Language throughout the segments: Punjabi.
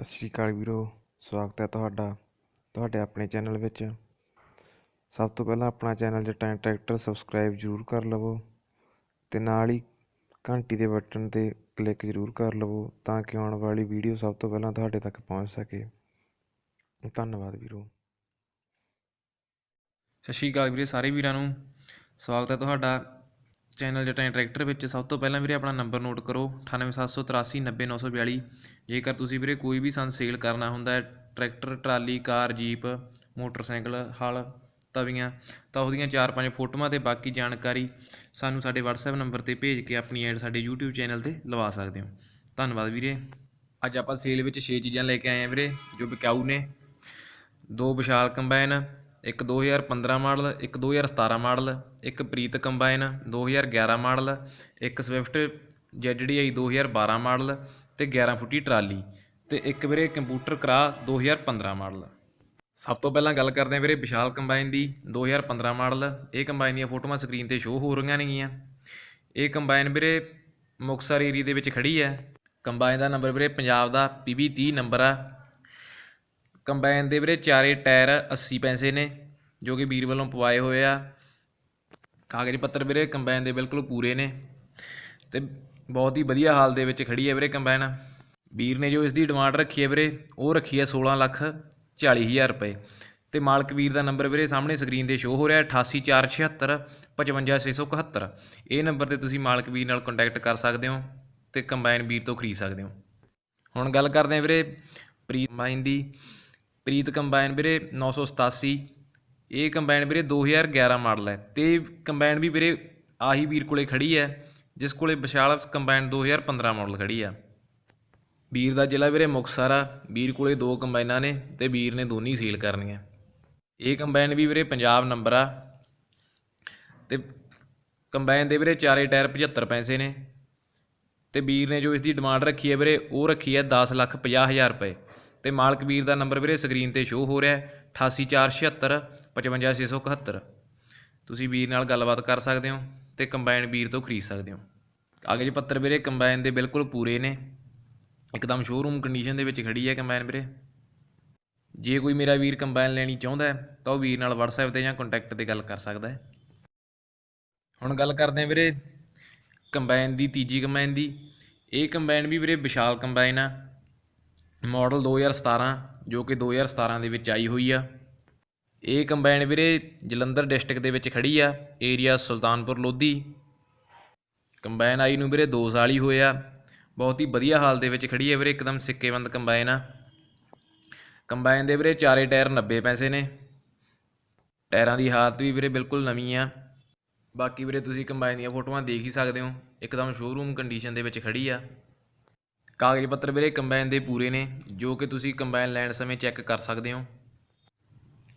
ਸਤਿ ਸ਼੍ਰੀ ਅਕਾਲ ਵੀਰੋ, ਸਵਾਗਤ ਹੈ ਤੁਹਾਡਾ, ਤੁਹਾਡੇ ਆਪਣੇ ਚੈਨਲ ਵਿੱਚ। ਸਭ ਤੋਂ ਪਹਿਲਾਂ ਆਪਣਾ ਚੈਨਲ ਜਟਾਂ ਟਰੈਕਟਰ ਸਬਸਕ੍ਰਾਈਬ ਜ਼ਰੂਰ ਕਰ ਲਵੋ ਤੇ ਨਾਲ ਹੀ ਘੰਟੀ ਦੇ ਬਟਨ ਤੇ ਕਲਿੱਕ ਜ਼ਰੂਰ ਕਰ ਲਵੋ ਤਾਂ ਕਿ ਆਉਣ ਵਾਲੀ ਵੀਡੀਓ ਸਭ ਤੋਂ ਪਹਿਲਾਂ ਤੁਹਾਡੇ ਤੱਕ ਪਹੁੰਚ ਸਕੇ। ਧੰਨਵਾਦ ਵੀਰੋ। ਸਤਿ ਸ਼੍ਰੀ ਅਕਾਲ ਵੀਰੇ, ਸਾਰੇ ਵੀਰਾਂ ਨੂੰ ਸਵਾਗਤ ਹੈ ਤੁਹਾਡਾ। ਚੈਨਲ ਜਟਾਂ ਟਰੈਕਟਰ ਵਿੱਚ ਸਭ ਤੋਂ ਪਹਿਲਾਂ ਵੀਰੇ ਆਪਣਾ ਨੰਬਰ ਨੋਟ ਕਰੋ 9878390942 ਜੇਕਰ ਤੁਸੀਂ ਵੀਰੇ ਕੋਈ ਵੀ ਸੰਦ ਸੇਲ ਕਰਨਾ ਹੁੰਦਾ ਹੈ, tractor, trolley, car, jeep, motorcycle, ਹਲ, ਤਵੀਆਂ, ਤਾਂ ਉਹਦੀਆਂ 4-5 ਫੋਟੋਆਂ ਤੇ ਬਾਕੀ ਜਾਣਕਾਰੀ ਸਾਨੂੰ ਸਾਡੇ WhatsApp ਨੰਬਰ ਤੇ ਭੇਜ ਕੇ ਆਪਣੀ ਐਡ ਸਾਡੇ YouTube ਚੈਨਲ ਤੇ ਲਵਾ ਸਕਦੇ ਹੋ। ਧੰਨਵਾਦ ਵੀਰੇ। ਅੱਜ ਆਪਾਂ ਸੇਲ ਵਿੱਚ 6 ਚੀਜ਼ਾਂ ਲੈ ਕੇ ਆਏ ਹਾਂ ਵੀਰੇ, ਜੋ ਵਿਕਾਊ ਨੇ। ਦੋ ਵਿਸ਼ਾਲ ਕੰਬਾਈਨ ਇੱਕ 2015 ਮਾਡਲ, ਇੱਕ 2017 ਮਾਡਲ, ਇੱਕ ਪ੍ਰੀਤ ਕੰਬਾਈਨ 2011 ਮਾਡਲ, ਇੱਕ ਸਵਿਫਟ ZDI 2012 ਮਾਡਲ ਤੇ 11 ਫੁੱਟੀ ਟਰਾਲੀ ਤੇ ਇੱਕ ਵੀਰੇ ਕੰਪਿਊਟਰ ਕਰਾ 2015 ਮਾਡਲ। ਸਭ ਤੋਂ ਪਹਿਲਾਂ ਗੱਲ ਕਰਦੇ ਹਾਂ ਵੀਰੇ ਵਿਸ਼ਾਲ ਕੰਬਾਈਨ ਦੀ 2015 ਮਾਡਲ। ਇਹ ਕੰਬਾਈਨ ਦੀਆਂ ਫੋਟੋਆਂ ਸਕਰੀਨ ਤੇ ਸ਼ੋਅ ਹੋ ਰਹੀਆਂ ਨੇਗੀਆਂ। ਇਹ ਕੰਬਾਈਨ ਵੀਰੇ ਮੁਕਤਸਰ ਏਰੀਆ ਦੇ ਵਿੱਚ ਖੜੀ ਹੈ। ਕੰਬਾਈਨ ਦਾ ਨੰਬਰ ਵੀਰੇ ਪੰਜਾਬ ਦਾ PB 30 ਨੰਬਰ ਆ। ਕੰਬਾਈਨ ਦੇ ਵੀਰੇ ਚਾਰੇ ਟਾਇਰ 80 ਪੈਸੇ ਨੇ, ਜੋ ਕਿ ਵੀਰ ਵੱਲੋਂ ਪਵਾਏ ਹੋਏ ਆ। ਕਾਗਜ਼ ਪੱਤਰ ਵੀਰੇ ਕੰਬਾਈਨ ਦੇ ਬਿਲਕੁਲ ਪੂਰੇ ਨੇ ਤੇ ਬਹੁਤ ਹੀ ਵਧੀਆ ਹਾਲ ਦੇ ਵਿੱਚ ਖੜੀ ਹੈ ਵੀਰੇ ਕੰਬਾਈਨ। ਵੀਰ ਨੇ ਜੋ ਇਸ ਦੀ ਡਿਮਾਂਡ ਰੱਖੀ ਹੈ ਵੀਰੇ, ਉਹ ਰੱਖੀ ਹੈ 16 ਲੱਖ 40 ਹਜ਼ਾਰ ਰੁਪਏ। ਤੇ ਮਾਲਕ ਵੀਰ ਦਾ ਨੰਬਰ ਵੀਰੇ ਸਾਹਮਣੇ ਸਕਰੀਨ ਤੇ ਸ਼ੋਅ ਹੋ ਰਿਹਾ 88476 55671 ਇਹ ਨੰਬਰ ਤੇ ਤੁਸੀਂ ਮਾਲਕ ਵੀਰ ਨਾਲ ਕੰਟੈਕਟ ਕਰ ਸਕਦੇ ਹੋ ਤੇ ਕੰਬਾਈਨ ਵੀਰ ਤੋਂ ਖਰੀਦ ਸਕਦੇ ਹੋ। ਹੁਣ ਗੱਲ ਕਰਦੇ ਹਾਂ ਵੀਰੇ ਪ੍ਰੀਤ ਮਾਈਨ ਦੀ। ਪ੍ਰੀਤ ਕੰਬਾਈਨ ਵੀਰੇ 987 ਇਹ ਕੰਬਾਈਨ ਵੀਰੇ 2011 ਮਾਡਲ ਹੈ ਤੇ ਕੰਬਾਈਨ ਵੀ ਵੀਰੇ ਆਹੀ ਵੀਰ ਕੋਲੇ ਖੜੀ ਹੈ, ਜਿਸ ਕੋਲੇ ਵਿਸ਼ਾਲ ਕੰਬਾਈਨ 2015 ਮਾਡਲ ਖੜੀ ਆ। ਵੀਰ ਦਾ ਜ਼ਿਲ੍ਹਾ ਵੀਰੇ ਮੁਕਤਸਰ ਆ, ਵੀਰ ਕੋਲੇ ਦੋ ਕੰਬਾਈਨਾਂ ਨੇ ਤੇ ਵੀਰ ਨੇ ਦੋਨੀ ਸੀਲ ਕਰਨੀਆਂ। ਇਹ ਕੰਬਾਈਨ ਵੀ ਵੀਰੇ ਪੰਜਾਬ ਨੰਬਰ ਆ ਤੇ ਕੰਬਾਈਨ ਦੇ ਵੀਰੇ ਚਾਰੇ ਟਾਇਰ 75 ਪੈਸੇ ਨੇ ਤੇ ਵੀਰ ਨੇ ਜੋ ਇਸ ਦੀ ਡਿਮਾਂਡ ਰੱਖੀ ਹੈ ਵੀਰੇ, ਉਹ ਰੱਖੀ ਹੈ 10 ਲੱਖ 50 ਹਜ਼ਾਰ ਰੁਪਏ। ਤੇ ਮਾਲਕ ਵੀਰ ਦਾ ਨੰਬਰ ਵੀਰੇ ਸਕਰੀਨ ਤੇ ਸ਼ੋਅ ਹੋ ਰਿਹਾ ਹੈ 88476 55671 ਤੁਸੀਂ ਵੀਰ ਨਾਲ ਗੱਲਬਾਤ ਕਰ ਸਕਦੇ ਹੋ ਤੇ ਕੰਬਾਈਨ ਵੀਰ ਤੋਂ ਖਰੀਦ ਸਕਦੇ ਹੋ। ਕਾਗਜ਼ ਪੱਤਰ ਵੀਰੇ, ਕੰਬਾਈਨ ਦੇ ਬਿਲਕੁਲ ਪੂਰੇ ਨੇ। ਇੱਕਦਮ ਸ਼ੋਰੂਮ ਕੰਡੀਸ਼ਨ ਦੇ ਵਿੱਚ ਖੜੀ ਹੈ ਕੰਬਾਈਨ ਵੀਰੇ। ਜੇ ਕੋਈ ਮੇਰਾ ਵੀਰ ਕੰਬਾਈਨ ਲੈਣੀ ਚਾਹੁੰਦਾ ਹੈ, ਤਾਂ ਉਹ ਵੀਰ ਨਾਲ WhatsApp ਤੇ ਜਾਂ ਕੰਟੈਕਟ ਤੇ ਗੱਲ ਕਰ ਸਕਦਾ ਹੈ। ਹੁਣ ਗੱਲ ਕਰਦੇ ਹਾਂ ਵੀਰੇ, ਕੰਬਾਈਨ ਦੀ ਤੀਜੀ ਕੰਬਾਈਨ ਦੀ। ਇਹ ਕੰਬਾਈਨ ਵੀ ਵੀਰੇ ਵਿਸ਼ਾਲ ਕੰਬਾਈਨ ਆ। ਮਾਡਲ 2017 ਜੋ ਕਿ 2017 ਦੇ ਵਿੱਚ ਆਈ ਹੋਈ ਆ। ਇਹ ਕੰਬਾਈਨ ਵੀਰੇ ਜਲੰਧਰ ਡਿਸਟ੍ਰਿਕਟ ਦੇ ਵਿੱਚ ਖੜੀ ਆ, ਏਰੀਆ ਸੁਲਤਾਨਪੁਰ ਲੋਧੀ। ਕੰਬਾਈਨ ਆਈ ਨੂੰ ਵੀਰੇ 2 ਸਾਲ ਹੀ ਹੋਏ ਆ। ਬਹੁਤ ਹੀ ਵਧੀਆ ਹਾਲ ਦੇ ਵਿੱਚ ਖੜੀ ਹੈ ਵੀਰੇ, ਇੱਕਦਮ ਸਿੱਕੇਬੰਦ ਕੰਬਾਈਨ ਆ। ਕੰਬਾਈਨ ਦੇ ਵੀਰੇ ਚਾਰੇ ਟਾਇਰ 90 ਪੈਸੇ ਨੇ। ਟਾਇਰਾਂ ਦੀ ਹਾਲਤ ਵੀ ਵੀਰੇ ਬਿਲਕੁਲ ਨਵੀਂ ਆ। ਬਾਕੀ ਵੀਰੇ ਤੁਸੀਂ ਕੰਬਾਈਨ ਦੀਆਂ ਫੋਟੋਆਂ ਦੇਖ ਹੀ ਸਕਦੇ ਹੋ, ਇੱਕਦਮ ਸ਼ੋਰੂਮ ਕੰਡੀਸ਼ਨ ਦੇ ਵਿੱਚ ਖੜੀ ਆ। ਕਾਗਜ਼ ਪੱਤਰ ਵੀਰੇ ਕੰਬਾਈਨ ਦੇ ਪੂਰੇ ਨੇ, ਜੋ ਕਿ ਤੁਸੀਂ ਕੰਬਾਈਨ ਲੈਣ ਸਮੇਂ ਚੈੱਕ ਕਰ ਸਕਦੇ ਹੋ।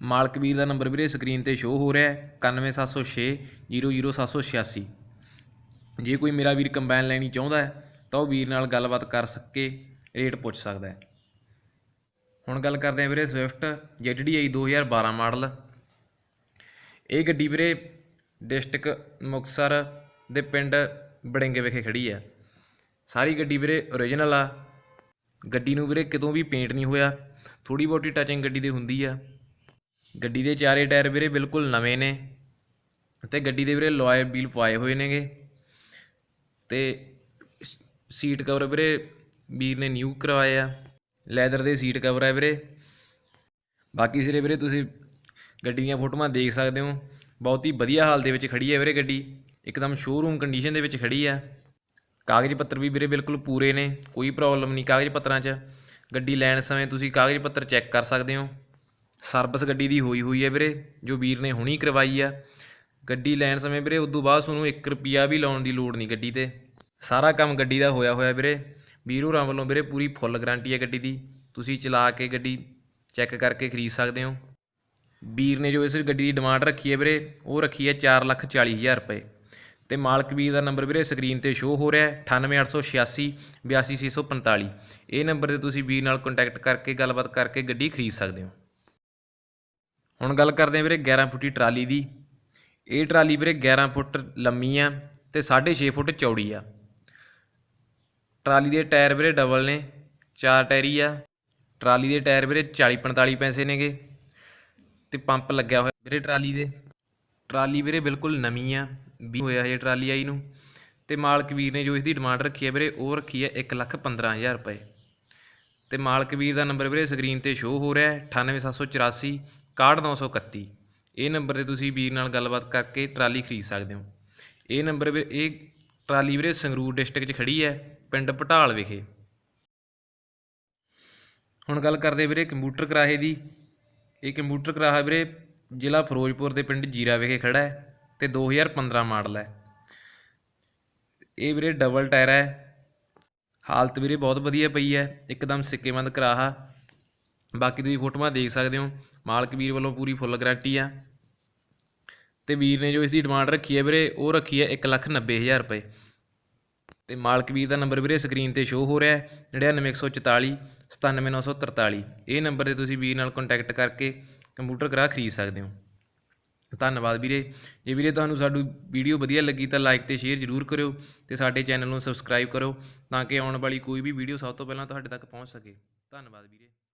ਮਾਲਕ ਵੀਰ ਦਾ ਨੰਬਰ ਵੀਰੇ ਸਕਰੀਨ ਤੇ ਸ਼ੋਅ ਹੋ ਰਿਹਾ ਹੈ 91706 00786 ਜੇ ਕੋਈ ਮੇਰਾ ਵੀਰ ਕੰਬਾਈਨ ਲੈਣੀ ਚਾਹੁੰਦਾ ਹੈ, ਤਾਂ ਉਹ ਵੀਰ ਨਾਲ ਗੱਲਬਾਤ ਕਰ ਸਕੇ ਰੇਟ ਪੁੱਛ ਸਕਦਾ ਹੈ। ਹੁਣ ਗੱਲ ਕਰਦੇ ਹਾਂ ਵੀਰੇ ਸਵਿਫਟ ZDI 2012 ਮਾਡਲ। ਇਹ ਗੱਡੀ ਵੀਰੇ ਡਿਸਟ੍ਰਿਕਟ ਮੁਕਤਸਰ ਦੇ ਪਿੰਡ ਬੜਿੰਗੇ ਵਿਖੇ ਖੜੀ ਹੈ। ਸਾਰੀ ਗੱਡੀ ਵੀਰੇ ਓਰੀਜਨਲ ਆ। ਗੱਡੀ ਨੂੰ ਵੀਰੇ ਕਿਤੋਂ ਵੀ ਪੇਂਟ ਨਹੀਂ ਹੋਇਆ। ਥੋੜੀ ਬਹੁਤੀ ਟਚਿੰਗ ਗੱਡੀ ਦੇ ਹੁੰਦੀ ਆ। ਗੱਡੀ ਦੇ ਚਾਰੇ ਟਾਇਰ ਵੀਰੇ ਬਿਲਕੁਲ ਨਵੇਂ ਨੇ। ਤੇ ਗੱਡੀ ਦੇ ਵੀਰੇ ਲੋਇਰ ਵੀਲ ਪਵਾਏ ਹੋਏ ਨੇਗੇ। ਤੇ ਸੀਟ ਕਵਰ ਵੀਰੇ ਵੀਰ ਨੇ ਨਿਊ ਕਰਵਾਏ ਆ। ਲੈਦਰ ਦੇ ਸੀਟ ਕਵਰ ਹੈ ਵੀਰੇ। ਬਾਕੀ ਸਿਰੇ ਵੀਰੇ ਤੁਸੀਂ ਗੱਡੀ ਦੀਆਂ ਫੋਟੋਆਂ ਦੇਖ ਸਕਦੇ ਹੋ। ਬਹੁਤ ਹੀ ਵਧੀਆ ਹਾਲ ਦੇ ਵਿੱਚ ਖੜੀ ਹੈ ਵੀਰੇ ਗੱਡੀ। ਇੱਕਦਮ ਸ਼ੋਰੂਮ ਕੰਡੀਸ਼ਨ ਦੇ ਵਿੱਚ ਖੜੀ ਆ। ਕਾਗਜ਼ ਪੱਤਰ ਵੀ ਵੀਰੇ ਬਿਲਕੁਲ ਪੂਰੇ ਨੇ, ਕੋਈ ਪ੍ਰੋਬਲਮ ਨਹੀਂ ਕਾਗਜ਼ ਪੱਤਰਾਂ 'ਚ। ਗੱਡੀ ਲੈਣ ਸਮੇਂ ਤੁਸੀਂ ਕਾਗਜ਼ ਪੱਤਰ ਚੈੱਕ ਕਰ ਸਕਦੇ ਹੋ। ਸਰਵਿਸ ਗੱਡੀ ਦੀ ਹੋਈ ਹੋਈ ਹੈ ਵੀਰੇ, ਜੋ ਵੀਰ ਨੇ ਹੁਣੀ ਕਰਵਾਈ ਆ। ਗੱਡੀ ਲੈਣ ਸਮੇਂ ਵੀਰੇ ਉਦੋਂ ਬਾਅਦ ਤੁਹਾਨੂੰ 1 ਰੁਪਿਆ ਵੀ ਲਾਉਣ ਦੀ ਲੋੜ ਨਹੀਂ ਗੱਡੀ ਤੇ। ਸਾਰਾ ਕੰਮ ਗੱਡੀ ਦਾ ਹੋਇਆ ਹੋਇਆ ਵੀਰੇ। ਵੀਰ ਹੋਰਾਂ ਵੱਲੋਂ ਵੀਰੇ ਪੂਰੀ ਫੁੱਲ ਗਾਰੰਟੀ ਹੈ ਗੱਡੀ ਦੀ। ਤੁਸੀਂ ਚਲਾ ਕੇ ਗੱਡੀ ਚੈੱਕ ਕਰਕੇ ਖਰੀਦ ਸਕਦੇ ਹੋ। ਵੀਰ ਨੇ ਜੋ ਇਸ ਗੱਡੀ ਦੀ ਡਿਮਾਂਡ ਰੱਖੀ ਹੈ ਵੀਰੇ, ਉਹ ਰੱਖੀ ਹੈ 4 ਲੱਖ 40 ਹਜ਼ਾਰ ਰੁਪਏ। ਤੇ ਮਾਲਕ ਵੀਰ ਦਾ ਨੰਬਰ ਵੀਰੇ ਸਕਰੀਨ ਤੇ ਸ਼ੋਅ ਹੋ ਰਿਹਾ ਹੈ 98886 82645 ਇਹ ਨੰਬਰ ਤੇ ਤੁਸੀਂ ਵੀਰ ਨਾਲ ਕੰਟੈਕਟ ਕਰਕੇ ਗੱਲਬਾਤ ਕਰਕੇ ਗੱਡੀ ਖਰੀਦ ਸਕਦੇ ਹੋ। ਹੁਣ ਗੱਲ ਕਰਦੇ ਹਾਂ ਵੀਰੇ 11 ਫੁੱਟੀ ਟਰਾਲੀ ਦੀ। ਇਹ ਟਰਾਲੀ ਵੀਰੇ 11 ਫੁੱਟ ਲੰਮੀ ਆ ਤੇ 6.5 ਫੁੱਟ ਚੌੜੀ ਆ। ਟਰਾਲੀ ਦੇ ਟਾਇਰ ਵੀਰੇ ਡਬਲ ਨੇ, ਚਾਰ ਟਾਇਰੀ ਆ। ਟਰਾਲੀ ਦੇ ਟਾਇਰ ਵੀਰੇ 40 45 ਪੈਸੇ ਨੇਗੇ। ਤੇ ਪੰਪ ਲੱਗਿਆ ਹੋਇਆ ਵੀਰੇ ਟਰਾਲੀ ਦੇ। ਟਰਾਲੀ ਵੀਰੇ ਬਿਲਕੁਲ ਨਵੀਂ ਆ ਵੀ ਹੋਇਆ ਹਜੇ ਟਰਾਲੀ ਆਈ ਨੂੰ। ਤੇ ਮਾਲਕ ਵੀਰ ਨੇ ਜੋ ਇਸ ਦੀ ਡਿਮਾਂਡ ਰੱਖੀ ਹੈ ਵੀਰੇ, ਉਹ ਰੱਖੀ ਹੈ 1 ਲੱਖ 15000 ਰੁਪਏ। ਤੇ ਮਾਲਕ ਵੀਰ ਦਾ ਨੰਬਰ ਵੀਰੇ ਸਕਰੀਨ ਤੇ ਸ਼ੋ ਹੋ ਰਿਹਾ ਹੈ 98784 61931 ਇਹ ਨੰਬਰ ਤੇ ਤੁਸੀਂ ਵੀਰ ਨਾਲ ਗੱਲਬਾਤ ਕਰਕੇ ਟਰਾਲੀ ਖਰੀਦ ਸਕਦੇ ਹੋ। ਇਹ ਨੰਬਰ ਵੀਰੇ, ਇਹ ਟਰਾਲੀ ਵੀਰੇ ਸੰਗਰੂਰ ਡਿਸਟ੍ਰਿਕਟ 'ਚ ਖੜੀ ਹੈ, ਪਿੰਡ ਪਟਾਲ ਵਿਖੇ। ਹੁਣ ਗੱਲ ਕਰਦੇ ਵੀਰੇ ਕੰਪਿਊਟਰ ਕਰਾਹੇ ਦੀ। ਇਹ ਕੰਪਿਊਟਰ ਕਰਾਹਾ ਵੀਰੇ ਜ਼ਿਲ੍ਹਾ ਫਿਰੋਜ਼ਪੁਰ ਦੇ ਪਿੰਡ ਜੀਰਾ ਵਿਖੇ ਖੜਾ ਹੈ ਤੇ 2015 ਮਾਡਲ ਹੈ। ਇਹ ਵੀਰੇ ਡਬਲ ਟਾਇਰ ਹੈ। ਹਾਲਤ ਵੀਰੇ ਬਹੁਤ ਵਧੀਆ ਪਈ ਹੈ। ਇੱਕਦਮ ਸਿੱਕੇਮੰਦ ਕਰਾਹਾ। ਬਾਕੀ ਤੁਸੀਂ ਫੋਟੋਆਂ ਦੇਖ ਸਕਦੇ ਹੋ। ਮਾਲਕ ਵੀਰ ਵੱਲੋਂ ਪੂਰੀ ਫੁੱਲ ਗਾਰੰਟੀ ਆ। ਤੇ ਵੀਰ ਨੇ ਜੋ ਇਸ ਦੀ ਡਿਮਾਂਡ ਰੱਖੀ ਹੈ ਵੀਰੇ, ਉਹ ਰੱਖੀ ਹੈ 190000 ਰੁਪਏ। ਤੇ ਮਾਲਕ ਵੀਰ ਦਾ ਨੰਬਰ ਵੀਰੇ ਸਕਰੀਨ ਤੇ ਸ਼ੋ ਹੋ ਰਿਹਾ ਹੈ। 99144 97943 ਇਹ ਨੰਬਰ ਤੇ ਤੁਸੀਂ ਵੀਰ ਨਾਲ ਕੰਟੈਕਟ ਕਰਕੇ ਕੰਪਿਊਟਰ ਕਰਾ ਖਰੀਦ ਸਕਦੇ ਹੋ। ਧੰਨਵਾਦ ਵੀਰੇ। ਜੇ ਵੀਰੇ ਤੁਹਾਨੂੰ ਸਾਡੀ ਵੀਡੀਓ ਵਧੀਆ ਲੱਗੀ ਤਾਂ ਲਾਈਕ ਤੇ ਸ਼ੇਅਰ ਜ਼ਰੂਰ ਕਰਿਓ ਤੇ ਸਾਡੇ ਚੈਨਲ ਨੂੰ ਸਬਸਕ੍ਰਾਈਬ ਕਰੋ ਤਾਂ ਕਿ ਆਉਣ ਵਾਲੀ ਕੋਈ ਵੀ ਵੀਡੀਓ ਸਭ ਤੋਂ ਪਹਿਲਾਂ ਤੁਹਾਡੇ ਤੱਕ ਪਹੁੰਚ ਸਕੇ। ਧੰਨਵਾਦ ਵੀਰੇ।